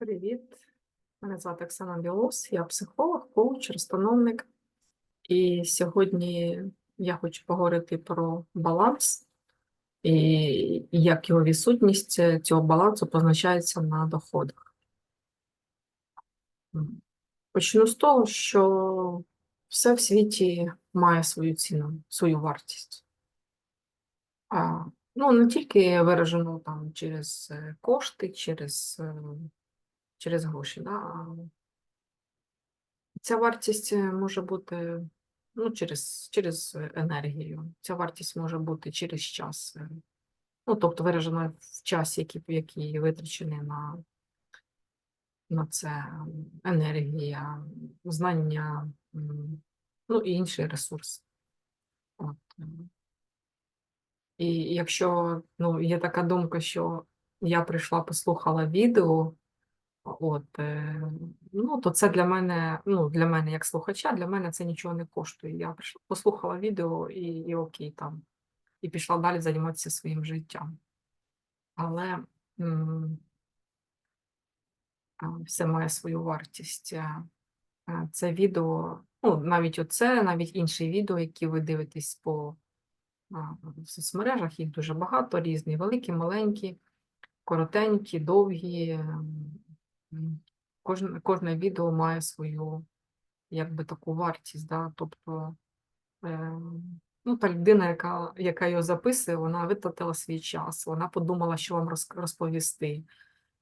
Привіт, мене звати Оксана Білос, я психолог, коуч, розстановник. І сьогодні я хочу поговорити про баланс і як його відсутність цього балансу позначається на доходах. Почну з того, що все в світі має свою ціну, свою вартість. Ну, не тільки виражену там через е, кошти, через, е, через гроші, да, ця вартість е, може бути ну, через, через е, енергію. Ця вартість може бути через час. е, Ну, тобто виражена в часі, який, який витрачений на, на це енергія, знання, ну і інші ресурси. От. І якщо ну, є така думка, що я прийшла, послухала відео, от, е, ну, то це для мене, ну, для мене як слухача, для мене це нічого не коштує. Я прийшла, послухала відео і, і окей там, і пішла далі займатися своїм життям. Але все має свою вартість. Е, е, Це відео, ну, навіть оце, навіть інші відео, які ви дивитесь по соцмережах, їх дуже багато, різні, великі, маленькі, коротенькі, довгі. Кожне, кожне відео має свою якби таку вартість. Да? Тобто ем, ну, та людина, яка, яка його записує, вона витратила свій час, вона подумала, що вам розповісти.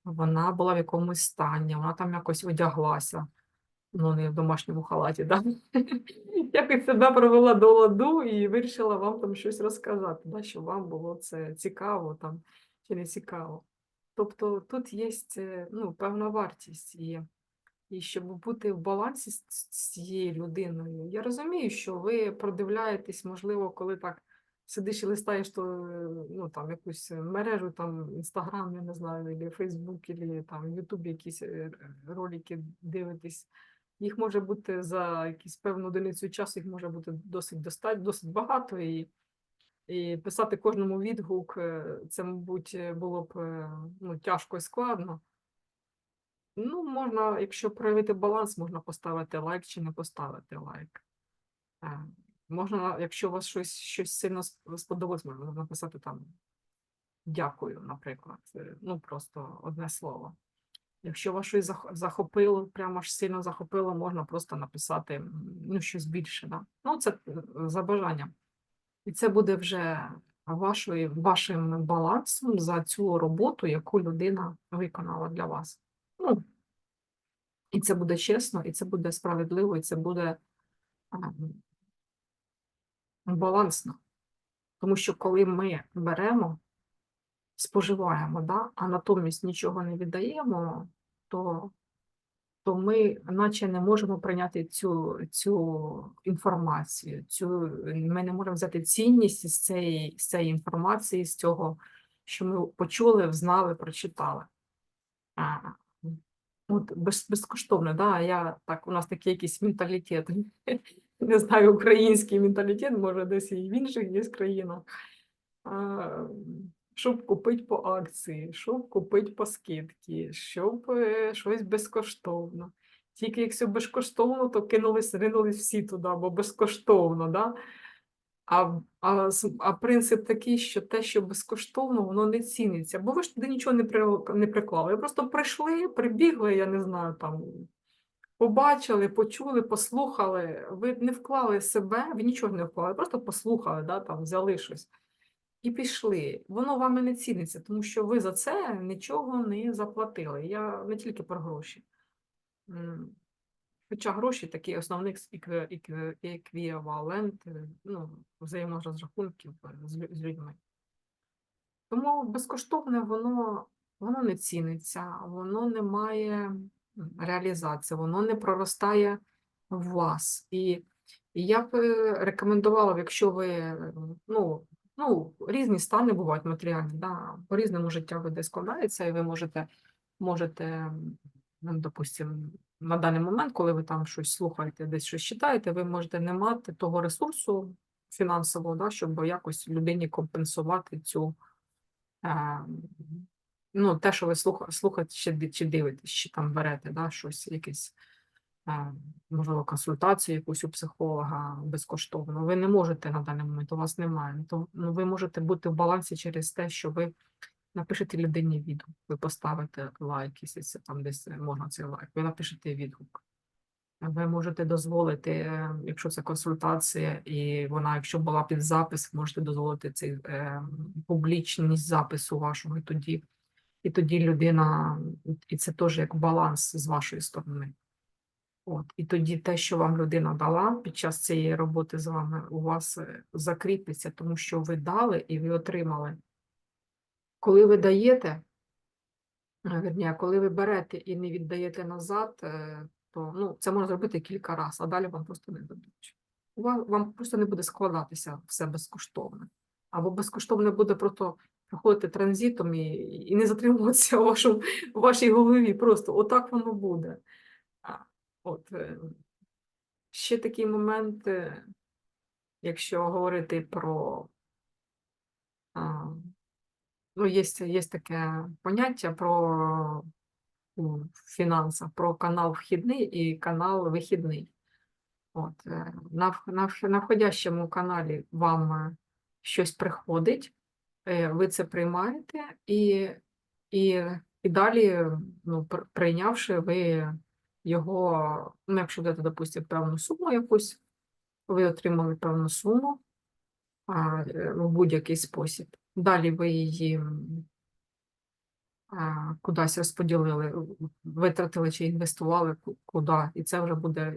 Вона була в якомусь стані, вона там якось одяглася, ну не в домашньому халаті, да? якось себе провела до ладу і вирішила вам там щось розказати, да? щоб вам було це цікаво там, чи не цікаво. Тобто тут є ну, певна вартість. І, і щоб бути в балансі з цією людиною, я розумію, що ви продивляєтесь, можливо, коли так сидиш і листаєш то, е, ну, там, якусь мережу, там, Інстаграм, я не знаю, або Фейсбук, або там Ютуб якісь е, ролики дивитесь. Їх може бути за якусь певну одиницю часу, їх може бути досить достатньо, досить багато. І, і писати кожному відгук, е, це, мабуть, е, було б е, ну, тяжко і складно. Ну, можна, якщо проявити баланс, можна поставити лайк чи не поставити лайк. Можна, якщо у вас щось, щось сильно сподобалось, можна написати там дякую, наприклад. Ну, просто одне слово. Якщо вас щось захопило, прямо аж сильно захопило, можна просто написати ну, щось більше. Да? Ну, це за бажанням. І це буде вже вашою, вашим балансом за цю роботу, яку людина виконала для вас. Ну, і це буде чесно, і це буде справедливо, і це буде ем, балансно. Тому що коли ми беремо, споживаємо, да, а натомість нічого не віддаємо, то, то ми наче не можемо прийняти цю, цю інформацію. Цю, ми не можемо взяти цінність з цієї, з цієї інформації, з цього, що ми почули, взнали, прочитали. А, От без, безкоштовно, да, я так, у нас такий якийсь менталітет. Не знаю, український менталітет, може, десь і в інших є країнах. Щоб купити по акції, щоб купити по скидці, щоб е, щось безкоштовно. Тільки якщо безкоштовно, то кинулись, ринулись всі туди, бо безкоштовно, да? А, а, а принцип такий, що те, що безкоштовно, воно не ціниться. Бо ви ж туди нічого не, при, не приклали. Ви просто прийшли, прибігли, я не знаю, там побачили, почули, послухали. Ви не вклали себе, ви нічого не вклали, просто послухали, да, там, взяли щось і пішли. Воно вами не ціниться, тому що ви за це нічого не заплатили. Я не тільки про гроші. Хоча гроші такий екві- еквівалент е, ну, взаєморозрахунків е, з людьми. Тому безкоштовне воно, воно не ціниться, воно не має реалізації, воно не проростає в вас. І, і я б е, рекомендувала, якщо ви ну, ну, різні стани бувають матеріальні, да, по-різному життя веде складається, і ви можете, можете, ну, допустимо, на даний момент, коли ви там щось слухаєте, десь щось читаєте, ви можете не мати того ресурсу фінансового, да, щоб якось людині компенсувати цю, е, ну, те, що ви слуха, слухаєте чи, чи дивитесь, чи там берете да, щось, якесь, можливо, консультацію якусь у психолога безкоштовно. Ви не можете на даний момент, у вас немає. То, ну, ви можете бути в балансі через те, що ви напишете людині відгук, ви поставите лайк, якщо там десь можна цей лайк, ви напишете відгук. Ви можете дозволити, е, якщо це консультація, і вона, якщо була під запис, можете дозволити цей е, публічність запису вашого, і тоді, і тоді людина, і це теж як баланс з вашої сторони. От, і тоді те, що вам людина дала під час цієї роботи з вами, у вас е, закріпиться, тому що ви дали і ви отримали. Коли ви даєте, е, вірні, коли ви берете і не віддаєте назад, е, то ну, це можна зробити кілька разів, а далі вам просто не дадуть. У ва- Вам просто не буде складатися все безкоштовне. Або безкоштовне буде просто проходити транзитом і, і не затримуватися у, вашому, у вашій голові. Просто отак воно буде. От, е, ще такий момент, якщо говорити про ну, є, є таке поняття про у про канал вхідний і канал вихідний. От, е, на, на, на входящому каналі вам е, щось приходить, ви це приймаєте, і, і, і далі, ну, прийнявши, ви його, ну, якщо дати, допустимо, певну суму якусь, ви отримали певну суму а, е, в будь-який спосіб. Далі ви її а, кудись розподілили, витратили чи інвестували куди, і це вже буде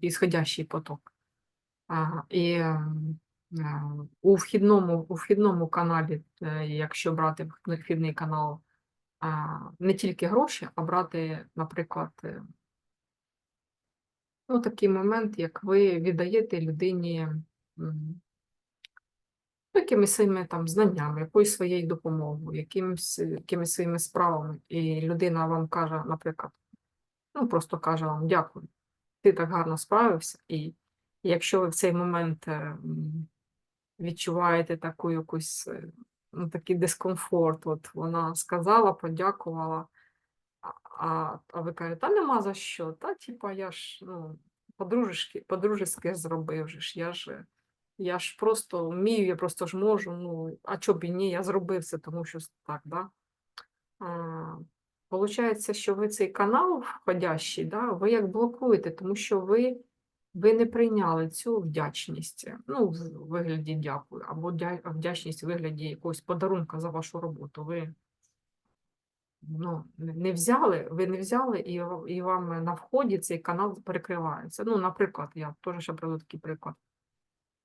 ісходящий поток. А, і е, у вхідному, у вхідному каналі, е, якщо брати вхід- вхідний канал, не тільки гроші, а брати, наприклад, е, ну, такий момент, як ви віддаєте людині ну, якимись своїми там знаннями, якоюсь своєю допомогою, якимось, якимись своїми справами, і людина вам каже, наприклад, ну просто каже вам дякую, ти так гарно справився, і якщо ви в цей момент е, відчуваєте таку якусь е, ну, такий дискомфорт, от вона сказала, подякувала, а, а, ви кажете, та нема за що, та типа я ж ну, подружески зробив же ж, я ж. Я ж просто вмію, я просто ж можу. Ну, а чо б і ні, я зробив це, тому що так, да? А, Получається, що ви цей канал входящий, да, ви як блокуєте, тому що ви, ви не прийняли цю вдячність, ну, в вигляді дякую, або вдячність в вигляді якогось подарунка за вашу роботу. Ви ну, не взяли, ви не взяли, і, і вам на вході цей канал перекривається. Ну, наприклад, я теж ще приведу такий приклад.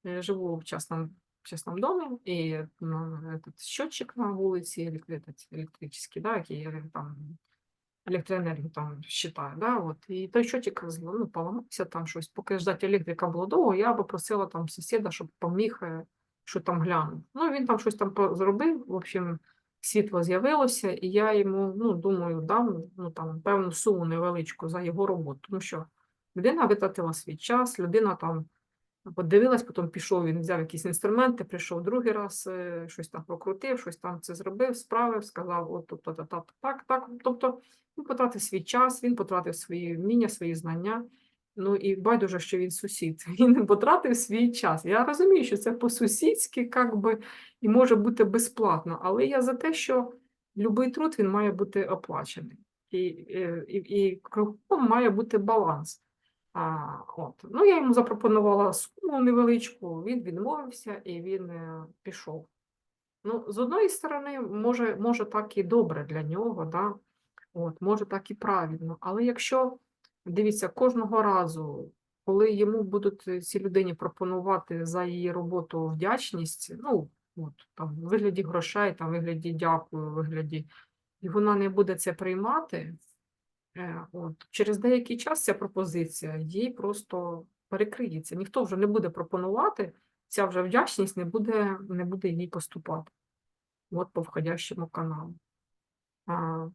Я живу в частном, частном доме, и ну, этот счетчик на вулиці елек- этот, електрический, да, який там електроенергію там считає, да, от, і той зл- ну, поламався там щось. Поки ждати електрика було довго, я попросила там сусіда, щоб поміг, що там глянув. Ну, він там щось там зробив, в общем, світло з'явилося, і я йому, ну, думаю, дам ну, там, певну суму невеличку за його роботу, тому що людина витратила свій час, людина там подивилась, потім пішов, він взяв якісь інструменти, прийшов другий раз, е, щось там прокрутив, щось там це зробив, справив, сказав, от тобто, та, та, так, так. Тобто він потратив свій час, він потратив свої вміння, свої знання. Ну і байдуже, що він сусід. Він потратив свій час. Я розумію, що це по-сусідськи, як би, і може бути безплатно, але я за те, що будь-який труд він має бути оплачений. І, е, і, і кругом має бути баланс. А, от. Ну, я йому запропонувала суму невеличку, він відмовився і він е, пішов. Ну, з одної сторони, може, може так і добре для нього, да? От, може так і правильно. Але якщо, дивіться, кожного разу, коли йому будуть е, цій людині пропонувати за її роботу вдячність, ну, от, там, в вигляді грошей, там, вигляді дякую, вигляді, і вона не буде це приймати, От. Через деякий час ця пропозиція їй просто перекриється. Ніхто вже не буде пропонувати, ця вже вдячність не буде, не буде їй поступати. От по входящому каналу. А,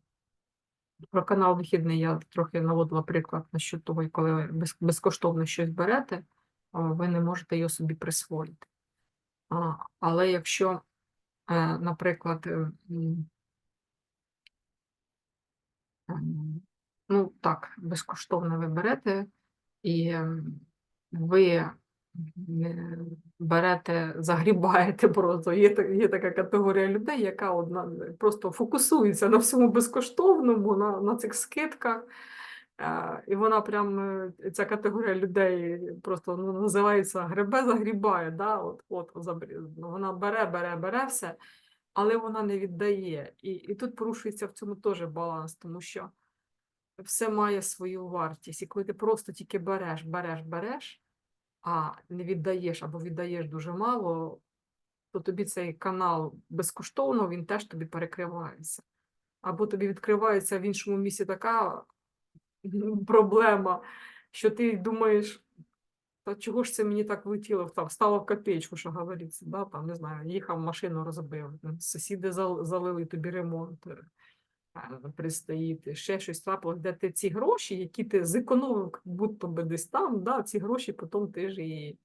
про канал вихідний я трохи наводила приклад насчет того, коли ви без, безкоштовно щось берете, ви не можете його собі присвоїти. А, але якщо, е, наприклад, е, м, Ем, Ну, так, безкоштовно ви берете, і ем, ви берете, загрібаєте просто. Є, є така категорія людей, яка одна просто фокусується на всьому безкоштовному, на, на цих скидках. Е, І вона прям е, ця категорія людей просто ну, називається гребе загрібає. Да? От, от, ну, вона бере, бере, бере все, але вона не віддає. І, і тут порушується в цьому теж баланс, тому що все має свою вартість. І коли ти просто тільки береш, береш, береш, а не віддаєш або віддаєш дуже мало, то тобі цей канал безкоштовно, він теж тобі перекривається. Або тобі відкривається в іншому місці така проблема, що ти думаєш, та чого ж це мені так влетіло, там, стало в копеечку, що говориться, да? там, не знаю, їхав, машину розбив, сусіди залили тобі ремонт, а, предстоїть, ще щось трапилось, де ти ці гроші, які ти зекономив, як будто би десь там, да, ці гроші потім ти ж і,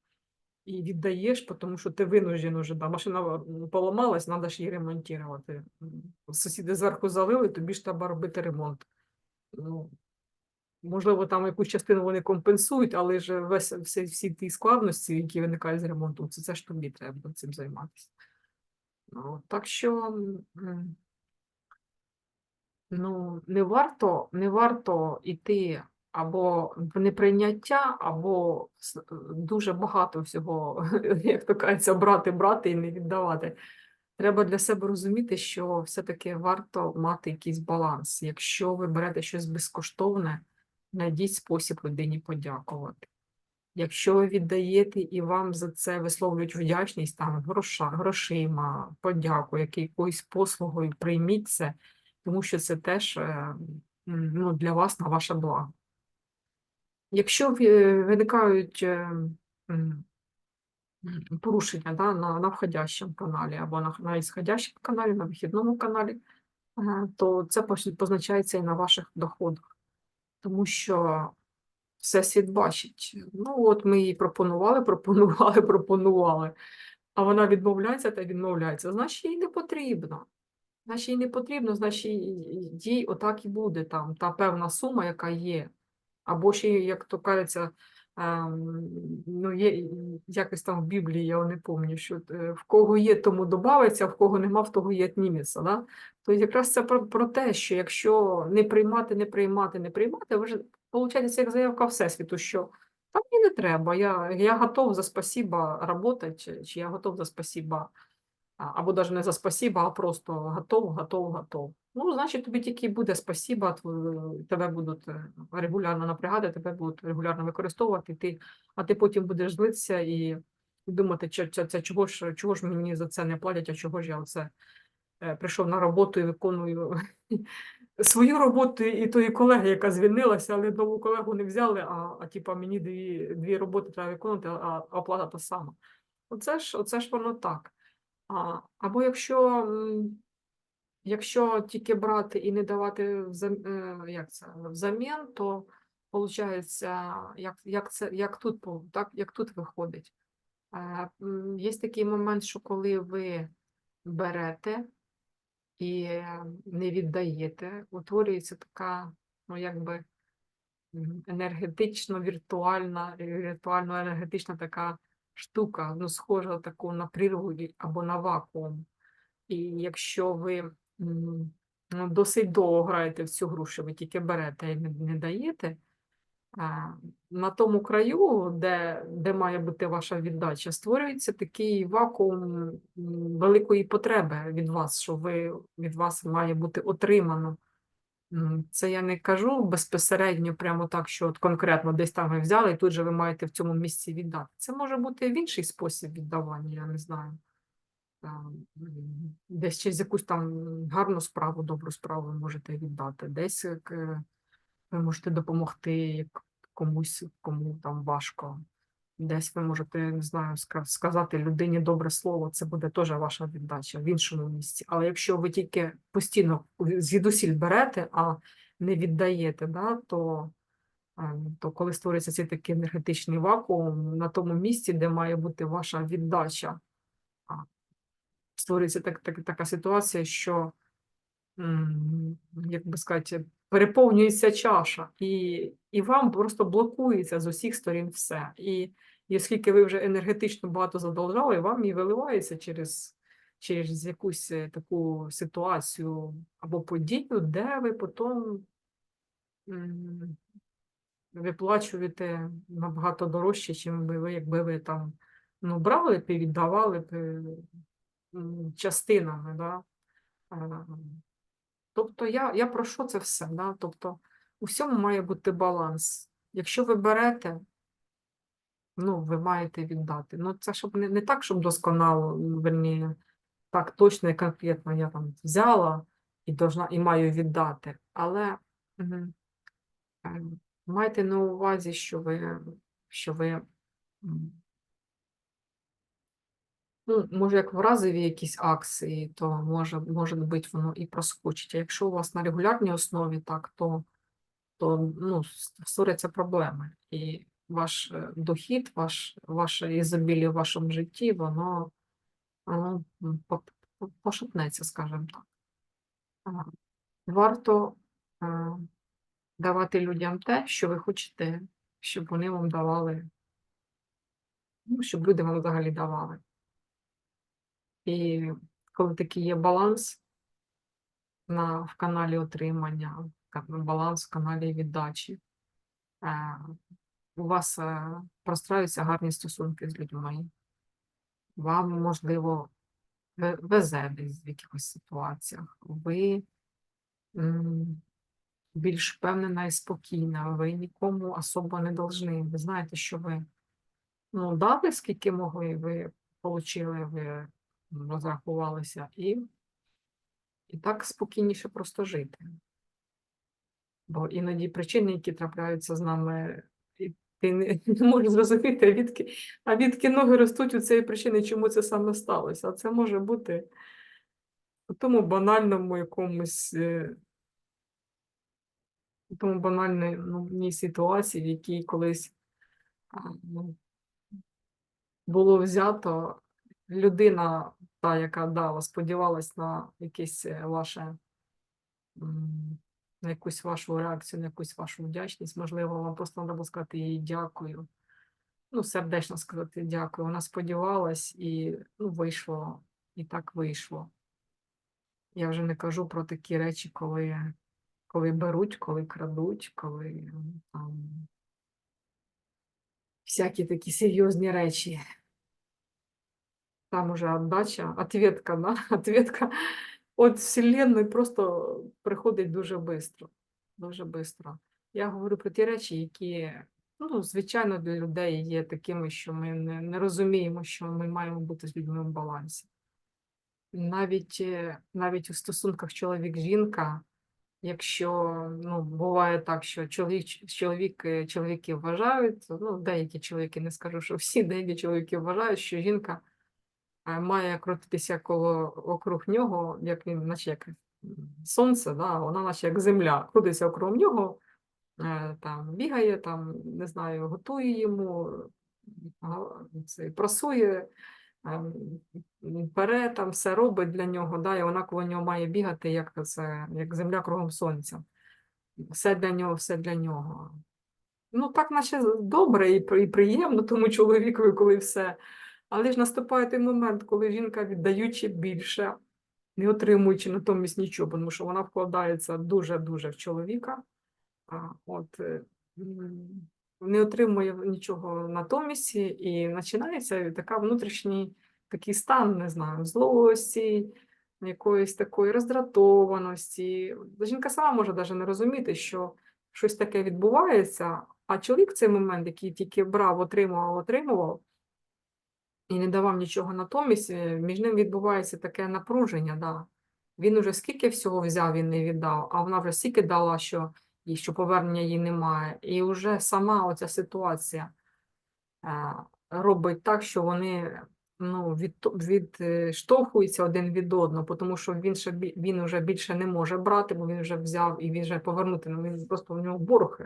і віддаєш, тому що ти винужден уже, да, машина поламалась, треба ж її ремонтувати. Сусіди зверху залили, тобі ж треба робити ремонт. Ну, можливо, там якусь частину вони компенсують, але ж весь, всі, всі ті складності, які виникають з ремонтом, це, це ж тобі треба цим займатися. Ну, так що. Ну, не варто, не варто йти або в неприйняття, або дуже багато всього, як то кажеться, брати, брати і не віддавати. Треба для себе розуміти, що все-таки варто мати якийсь баланс. Якщо ви берете щось безкоштовне, знайдіть спосіб людині подякувати. Якщо ви віддаєте і вам за це висловлюють вдячність там гроша, грошима, подяку, якоюсь послугою, прийміть це, тому що це теж е, ну, для вас на ваше благо. Якщо виникають е, м, м, порушення да, на, на входящому каналі або на, на ісходящому каналі, на вихідному каналі, е, то це позначається і на ваших доходах, тому що Всесвіт бачить. Ну, от ми їй пропонували, пропонували, пропонували, а вона відмовляється та відмовляється. Значить, їй не потрібно. Значить, їй не потрібно, значить, їй отак і буде там та певна сума, яка є. Або ще, як то кажеться, ем, ну, є якось там в Біблії, я не пам'ятаю, що е, в кого є, тому добавиться, а в кого нема, в того є відніметься. Да? То якраз це про, про те, що якщо не приймати, не приймати, не приймати, ви ж виходить, як заявка Всесвіту, що там мені не треба, я, я готов за спасіба работать, чи, я готов за спасіба, або навіть не за спасіба, а просто готов, готов, готов. Ну, значить, тобі тільки буде спасіба, тебе будуть е, регулярно напрягати, тебе будуть регулярно використовувати, ти, а ти потім будеш злитися і думати, чи, чи, це, чого, ж, чого ж мені за це не платять, а чого ж я оце е, прийшов на роботу і виконую свою роботу і тої колеги, яка звільнилася, але нову колегу не взяли, а, а типа мені дві, дві роботи треба виконувати, а оплата та сама. Оце ж, оце ж воно так. Або якщо, якщо тільки брати і не давати е, як це, взамін, то виходить, як, як, це, як, тут, так, як тут виходить. Е, Є такий момент, що коли ви берете і не віддаєте, утворюється така, ну якби енергетично-віртуальна, віртуально-енергетична така штука, ну, схожа таку на прірву і- або на вакуум. І якщо ви ну, досить довго граєте в цю гру, що ви тільки берете і не, не даєте, на тому краю, де, де має бути ваша віддача, створюється такий вакуум великої потреби від вас, що ви від вас має бути отримано. Це я не кажу безпосередньо, прямо так, що от конкретно десь там ви взяли, і тут же ви маєте в цьому місці віддати. Це може бути в інший спосіб віддавання, я не знаю. Десь через якусь там гарну справу, добру справу ви можете віддати, десь е, ви можете допомогти комусь, кому там важко. Десь ви можете, не знаю, сказати людині добре слово, це буде теж ваша віддача в іншому місці. Але якщо ви тільки постійно звідусіль берете, а не віддаєте, да, то, то коли створюється цей такий енергетичний вакуум на тому місці, де має бути ваша віддача, створюється так, так, така ситуація, що, як би сказати, переповнюється чаша, і, і вам просто блокується з усіх сторін все. І, і оскільки ви вже енергетично багато задовжали, вам і виливається через, через якусь е, таку ситуацію або подію, де ви потім виплачуєте набагато дорожче, чим би ви, якби ви там ну, брали б і віддавали б е, частинами. Да? Тобто я, я про що це все? Да? Тобто у всьому має бути баланс. Якщо ви берете, ну, ви маєте віддати. Ну, це щоб не, не так, щоб досконало, м, верні, так точно і конкретно я там взяла і, должна, і маю віддати. Але е, майте на увазі, що ви, що ви Ну, може, як в разові якісь акції, то може, може бути воно і проскочить. А якщо у вас на регулярній основі так, то, то ну, створяться проблеми. І ваш е, дохід, ваш, ваше ізобілля в вашому житті, воно, воно м, по- по- пошатнеться, скажімо так. Варто е, давати людям те, що ви хочете, щоб вони вам давали, ну, щоб люди вам взагалі давали. І коли такий є баланс на, в каналі отримання, баланс в каналі віддачі, е, у вас е, простраюються гарні стосунки з людьми. Вам, можливо, ве- везе десь в якихось ситуаціях. Ви м, більш впевнена і спокійна, ви нікому особо не должны. Ви знаєте, що ви ну, дали, скільки могли, ви отримали, ви розрахувалися, і, і так спокійніше просто жити. Бо іноді причини, які трапляються з нами, і ти не, не можеш зрозуміти, а відки, а відки ноги ростуть у цієї причини, чому це саме сталося. А це може бути у тому банальному якомусь, е, у тому банальній ну, ситуації, в якій колись ну, було взято людина, та, яка дала, сподівалась на якесь е, ваше. на якусь вашу реакцію, на якусь вашу вдячність. Можливо, вам просто треба було сказати їй дякую. Ну, сердечно сказати дякую. Вона сподівалась і ну, вийшло, і так вийшло. Я вже не кажу про такі речі, коли, коли беруть, коли крадуть, коли там всякі такі серйозні речі. Там уже отдача, ответка, да? ответка от Вселенної просто приходить дуже швидко. Дуже швидко. Я говорю про ті речі, які, ну, звичайно, для людей є такими, що ми не, не розуміємо, що ми маємо бути з людьми в балансі. Навіть, е, навіть у стосунках чоловік-жінка, якщо ну, буває так, що чоловік, чоловік, е, чоловіки вважають, ну, деякі чоловіки, не скажу, що всі, деякі чоловіки вважають, що жінка має крутитися коло округ нього, як він, наче як сонце, да, вона наче як земля, крутиться округ нього, е, там бігає, там, не знаю, готує йому, прасує, ем, пере, там все робить для нього, да, і вона коло нього має бігати, як це, як земля кругом сонця. Все для нього, все для нього. Ну, так, наче добре і приємно тому чоловікові, коли все. Але ж наступає той момент, коли жінка, віддаючи більше, не отримуючи натомість нічого, тому що вона вкладається дуже-дуже в чоловіка. От, е, не отримує нічого натомість, і починається така внутрішній такий стан, не знаю, злості, якоїсь такої роздратованості. Жінка сама може навіть не розуміти, що щось таке відбувається, а чоловік в цей момент, який тільки брав, отримував, отримував, і не давав нічого натомість, е, між ним відбувається таке напруження. Да. Він уже скільки всього взяв і не віддав, а вона вже стільки дала, що, і що повернення їй немає. І вже сама оця ситуація е, робить так, що вони ну, від, відштовхуються один від одного, тому що він, ще, він вже більше не може брати, бо він вже взяв і він вже повернути, ну, він просто в нього борг.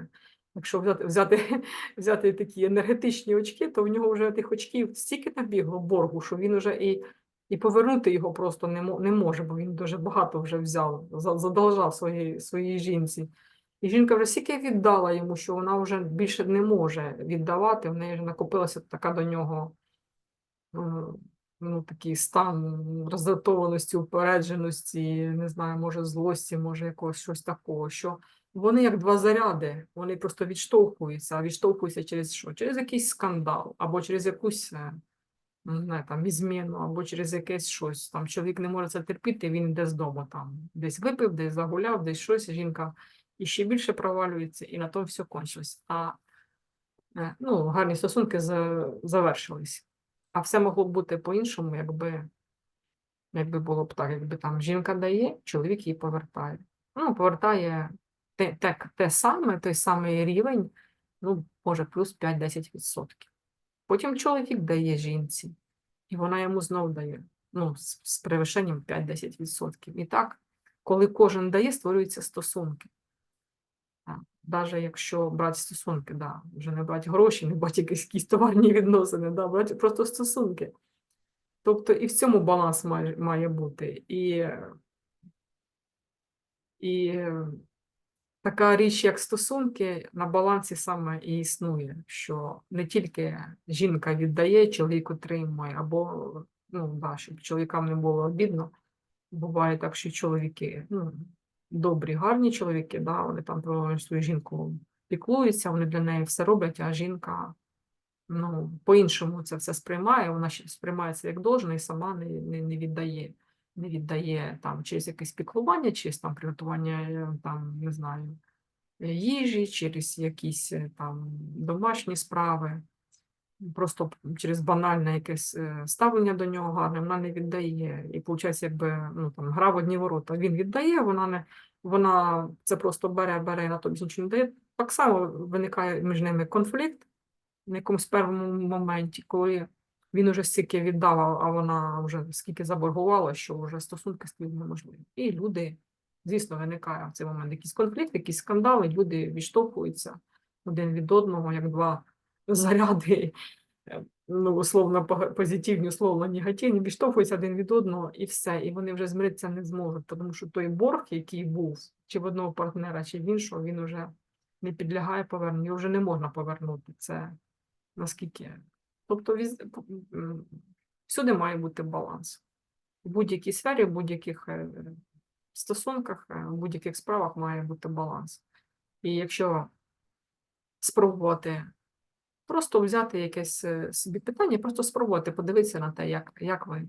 Якщо взяти, взяти, взяти такі енергетичні очки, то в нього вже тих очків стільки набігло боргу, що він вже і, і повернути його просто не, не може, бо він дуже багато вже взяв, за- задолжав своїй, своїй жінці. І жінка вже стільки віддала йому, що вона вже більше не може віддавати, в неї вже накопилася така до нього ну, ну, такий стан роздратованості, упередженості, не знаю, може, злості, може, якогось щось такого, що вони як два заряди, вони просто відштовхуються, а відштовхуються через що? Через якийсь скандал, або через якусь е, не знаю, там, ізміну, або через якесь щось. Там чоловік не може це терпіти, він йде з дому, там, десь випив, десь загуляв, десь щось, жінка і ще більше провалюється, і на тому все кончилось. А е, ну, гарні стосунки завершились. А все могло б бути по-іншому, якби, якби було б так, якби там жінка дає, чоловік її повертає. Ну, повертає те, те, те саме, той самий рівень, ну, може, плюс 5-10%. Потім чоловік дає жінці, і вона йому знов дає, ну, з, з перевищенням 5-10%. І так, коли кожен дає, створюються стосунки. Навіть якщо брати стосунки, да, вже не брати гроші, не брати якісь, якісь товарні відносини, да, брати просто стосунки. Тобто і в цьому баланс має, має бути. І, і така річ, як стосунки, на балансі саме і існує, що не тільки жінка віддає, чоловік отримує, або ну, да, щоб чоловікам не було обідно. Буває так, що чоловіки, ну, добрі, гарні чоловіки, да, вони там про свою жінку піклуються, вони для неї все роблять, а жінка ну, по-іншому це все сприймає, вона ще сприймає як должне і сама не, не, не віддає. Не віддає там через якесь піклування, через там приготування е, там, не знаю, е, їжі, через якісь е, там домашні справи, просто через банальне якесь ставлення до нього гарне, вона не віддає. І виходить, якби ну, там, гра в одні ворота. Він віддає, вона не вона це просто бере, бере, на тобі нічого не дає. Так само виникає між ними конфлікт на якомусь певному моменті, коли він уже стільки віддав, а вона вже скільки заборгувала, що вже стосунки стають неможливі. І люди, звісно, виникає в цей момент якийсь конфлікт, якісь скандали, люди відштовхуються один від одного, як два заряди, е, ну, условно позитивні, условно негативні, відштовхуються один від одного і все. І вони вже змиритися не зможуть, тому що той борг, який був, чи в одного партнера, чи в іншого, він вже не підлягає поверненню, вже не можна повернути. Це наскільки. Тобто всюди має бути баланс. В будь-якій сфері, в будь-яких е, стосунках, е, в будь-яких справах має бути баланс. І якщо спробувати просто взяти якесь е, собі питання, просто спробувати подивитися на те, як, як ви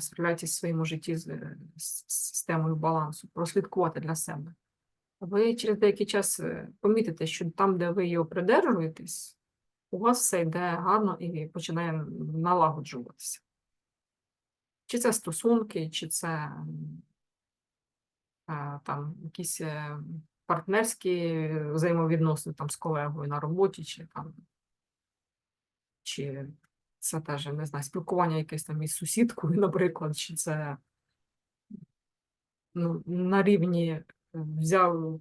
справляєтесь в своєму житті з, з системою балансу, прослідкувати для себе. Ви через деякий час помітите, що там, де ви його придержуєтесь, у вас все йде гарно і починає налагоджуватися. Чи це стосунки, чи це е, там якісь е, партнерські взаємовідносини там, з колегою на роботі, чи там, чи це теж, не знаю, спілкування якесь там із сусідкою, наприклад, чи це ну, на рівні взяв,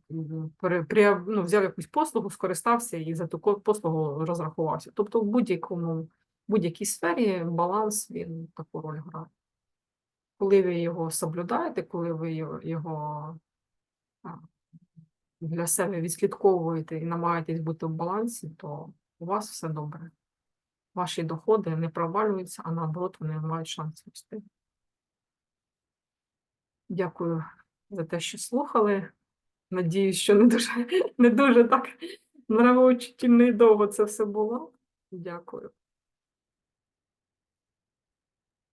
при- ну, взяв якусь послугу, скористався і за таку послугу розрахувався. Тобто в будь-якому, будь-якій сфері баланс він таку роль грає. Коли ви його соблюдаєте, коли ви його- для себе відслідковуєте і намагаєтесь бути в балансі, то у вас все добре. Ваші доходи не провалюються, а наоборот, вони мають шанс рости. Дякую за те, що слухали. Надіюсь, що не дуже, не дуже так нравоучительно і довго це все було. Дякую.